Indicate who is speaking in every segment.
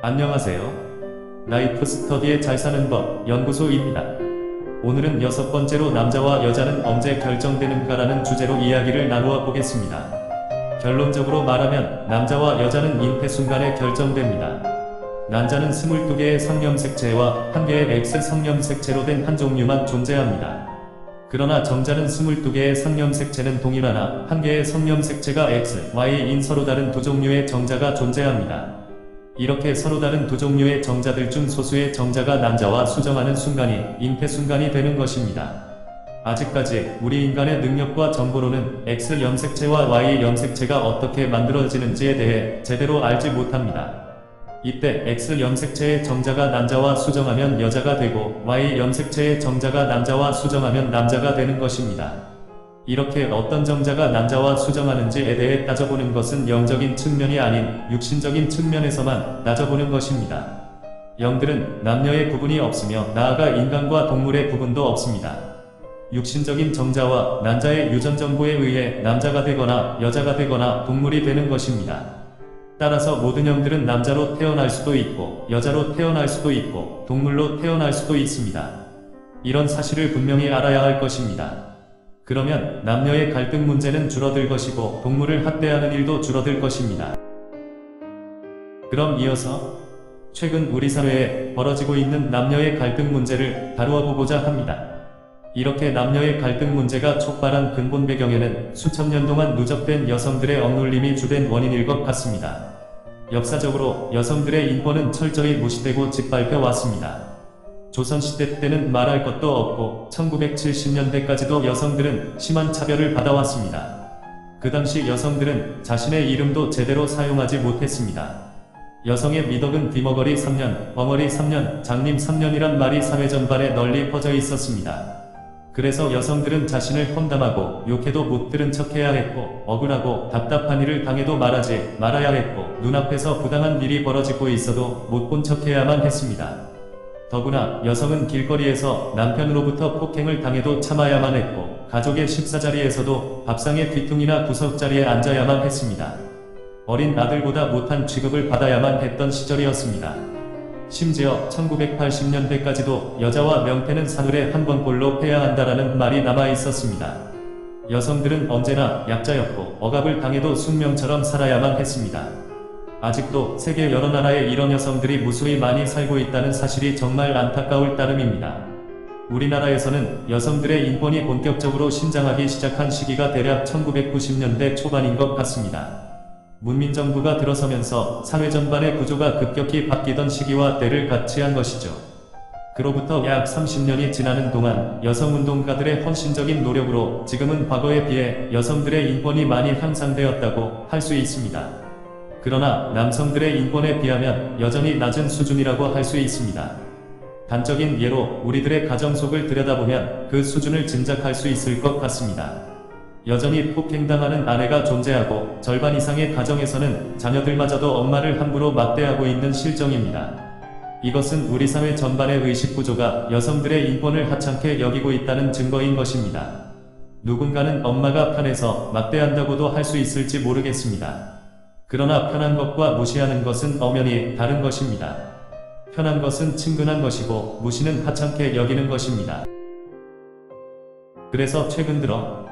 Speaker 1: 안녕하세요. 라이프 스터디의 잘 사는 법 연구소입니다. 오늘은 여섯 번째로 남자와 여자는 언제 결정되는가라는 주제로 이야기를 나누어 보겠습니다. 결론적으로 말하면 남자와 여자는 잉태 순간에 결정됩니다. 난자는 22개의 성염색체와 1개의 X 성염색체로 된 한 종류만 존재합니다. 그러나 정자는 22개의 성염색체는 동일하나 한 개의 성염색체가 X, Y인 서로 다른 두 종류의 정자가 존재합니다. 이렇게 서로 다른 두 종류의 정자들 중 소수의 정자가 남자와 수정하는 순간이 잉태 순간이 되는 것입니다. 아직까지 우리 인간의 능력과 정보로는 X 염색체와 Y 염색체가 어떻게 만들어지는지에 대해 제대로 알지 못합니다. 이때 X 염색체의 정자가 남자와 수정하면 여자가 되고 Y 염색체의 정자가 남자와 수정하면 남자가 되는 것입니다. 이렇게 어떤 정자가 남자와 수정하는지에 대해 따져보는 것은 영적인 측면이 아닌 육신적인 측면에서만 따져보는 것입니다. 영들은 남녀의 구분이 없으며 나아가 인간과 동물의 구분도 없습니다. 육신적인 정자와 난자의 유전 정보에 의해 남자가 되거나 여자가 되거나 동물이 되는 것입니다. 따라서 모든 영들은 남자로 태어날 수도 있고 여자로 태어날 수도 있고 동물로 태어날 수도 있습니다. 이런 사실을 분명히 알아야 할 것입니다. 그러면 남녀의 갈등 문제는 줄어들 것이고 동물을 학대하는 일도 줄어들 것입니다. 그럼 이어서 최근 우리 사회에 벌어지고 있는 남녀의 갈등 문제를 다루어 보고자 합니다. 이렇게 남녀의 갈등 문제가 촉발한 근본 배경에는 수천 년 동안 누적된 여성들의 억눌림이 주된 원인일 것 같습니다. 역사적으로 여성들의 인권은 철저히 무시되고 짓밟혀 왔습니다. 조선시대 때는 말할 것도 없고 1970년대까지도 여성들은 심한 차별을 받아왔습니다. 그 당시 여성들은 자신의 이름도 제대로 사용하지 못했습니다. 여성의 미덕은 뒤머거리 3년, 벙어리 3년, 장님 3년이란 말이 사회 전반에 널리 퍼져 있었습니다. 그래서 여성들은 자신을 험담하고 욕해도 못 들은 척해야 했고 억울하고 답답한 일을 당해도 말하지 말아야 했고 눈앞에서 부당한 일이 벌어지고 있어도 못 본 척해야만 했습니다. 더구나 여성은 길거리에서 남편으로부터 폭행을 당해도 참아야만 했고 가족의 식사 자리에서도 밥상의 뒤퉁이나 구석 자리에 앉아야만 했습니다. 어린 아들보다 못한 취급을 받아야만 했던 시절이었습니다. 심지어 1980년대까지도 여자와 명태는 사늘에 한 번꼴로 패야 한다라는 말이 남아 있었습니다. 여성들은 언제나 약자였고 억압을 당해도 숙명처럼 살아야만 했습니다. 아직도 세계 여러 나라에 이런 여성들이 무수히 많이 살고 있다는 사실이 정말 안타까울 따름입니다. 우리나라에서는 여성들의 인권이 본격적으로 신장하기 시작한 시기가 대략 1990년대 초반인 것 같습니다. 문민정부가 들어서면서 사회 전반의 구조가 급격히 바뀌던 시기와 때를 같이 한 것이죠. 그로부터 약 30년이 지나는 동안 여성운동가들의 헌신적인 노력으로 지금은 과거에 비해 여성들의 인권이 많이 향상되었다고 할 수 있습니다. 그러나 남성들의 인권에 비하면 여전히 낮은 수준이라고 할 수 있습니다. 단적인 예로 우리들의 가정 속을 들여다보면 그 수준을 짐작할 수 있을 것 같습니다. 여전히 폭행당하는 아내가 존재하고 절반 이상의 가정에서는 자녀들마저도 엄마를 함부로 막대하고 있는 실정입니다. 이것은 우리 사회 전반의 의식 구조가 여성들의 인권을 하찮게 여기고 있다는 증거인 것입니다. 누군가는 엄마가 편해서 막대한다고도 할 수 있을지 모르겠습니다. 그러나 편한 것과 무시하는 것은 엄연히 다른 것입니다. 편한 것은 친근한 것이고 무시는 하찮게 여기는 것입니다. 그래서 최근 들어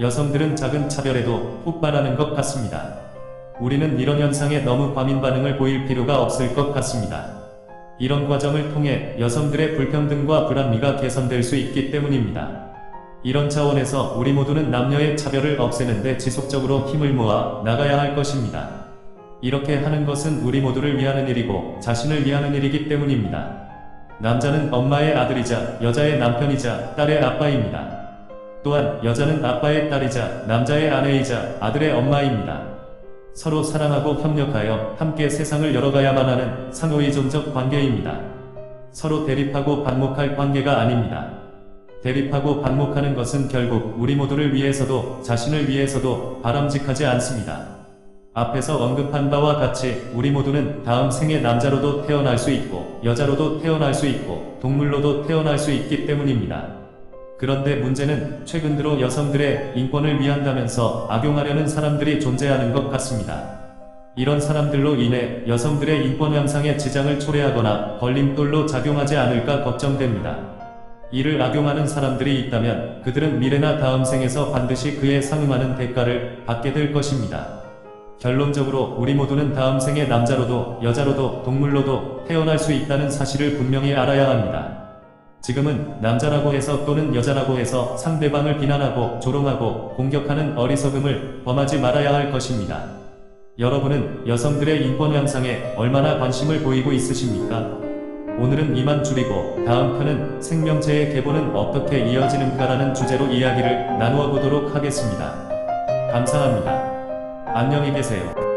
Speaker 1: 여성들은 작은 차별에도 폭발하는 것 같습니다. 우리는 이런 현상에 너무 과민 반응을 보일 필요가 없을 것 같습니다. 이런 과정을 통해 여성들의 불평등과 불합리가 개선될 수 있기 때문입니다. 이런 차원에서 우리 모두는 남녀의 차별을 없애는데 지속적으로 힘을 모아 나가야 할 것입니다. 이렇게 하는 것은 우리 모두를 위하는 일이고 자신을 위하는 일이기 때문입니다. 남자는 엄마의 아들이자 여자의 남편이자 딸의 아빠입니다. 또한 여자는 아빠의 딸이자 남자의 아내이자 아들의 엄마입니다. 서로 사랑하고 협력하여 함께 세상을 열어가야만 하는 상호의존적 관계입니다. 서로 대립하고 반목할 관계가 아닙니다. 대립하고 반목하는 것은 결국 우리 모두를 위해서도 자신을 위해서도 바람직하지 않습니다. 앞에서 언급한 바와 같이 우리 모두는 다음 생에 남자로도 태어날 수 있고 여자로도 태어날 수 있고 동물로도 태어날 수 있기 때문입니다. 그런데 문제는 최근 들어 여성들의 인권을 위한다면서 악용하려는 사람들이 존재하는 것 같습니다. 이런 사람들로 인해 여성들의 인권 향상에 지장을 초래하거나 걸림돌로 작용하지 않을까 걱정됩니다. 이를 악용하는 사람들이 있다면 그들은 미래나 다음 생에서 반드시 그에 상응하는 대가를 받게 될 것입니다. 결론적으로 우리 모두는 다음 생에 남자로도 여자로도 동물로도 태어날 수 있다는 사실을 분명히 알아야 합니다. 지금은 남자라고 해서 또는 여자라고 해서 상대방을 비난하고 조롱하고 공격하는 어리석음을 범하지 말아야 할 것입니다. 여러분은 여성들의 인권 향상에 얼마나 관심을 보이고 있으십니까? 오늘은 이만 줄이고 다음 편은 생명체의 계보는 어떻게 이어지는가라는 주제로 이야기를 나누어 보도록 하겠습니다. 감사합니다. 안녕히 계세요.